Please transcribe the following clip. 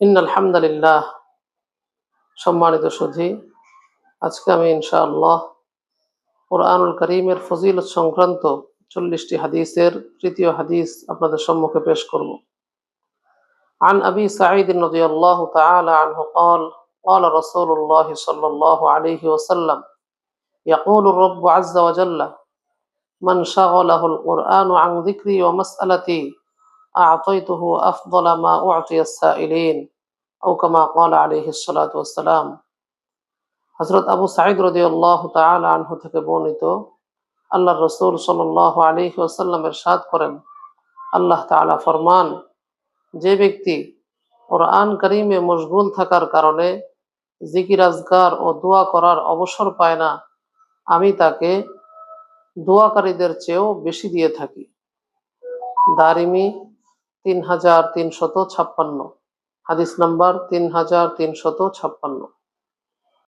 In আলহামদুলিল্লাহ সম্মানিত সুধী আজকে আমি ইনশাআল্লাহ কোরআনুল করিমের ফজিলত সংক্রান্ত চল্লিশটি হাদিসের তৃতীয় হাদিস আপনাদের সম্মুখে পেশ করব عن أبي سعيد رضي الله تعالى عنه قال قال رسول الله صلى الله عليه وسلم يقول الرب عز وجل من شغله القرآن عن ذكري ومسألتي أعطيته أفضل ما أعطي السائلين أو كما قال عليه الصلاة والسلام হজরত আবু সাইদ রদি আল্লাহ আনহু থেকে বর্ণিত আল্লাহ রসুল সাল্লাহ আলহি ওসাল্লামের সাদ করেন আল্লাহ তাআলা ফরমান যে ব্যক্তি কোরআন করিমে মশগুল থাকার কারণে জিকির আজগার ও দোয়া করার অবসর পায় না আমি তাকে দোয়াকারীদের চেয়েও বেশি দিয়ে থাকি দারিমি তিন হাজার তিনশত ছাপ্পান্ন। হাদিস নাম্বার তিন হাজার তিনশত ছাপ্পান্ন।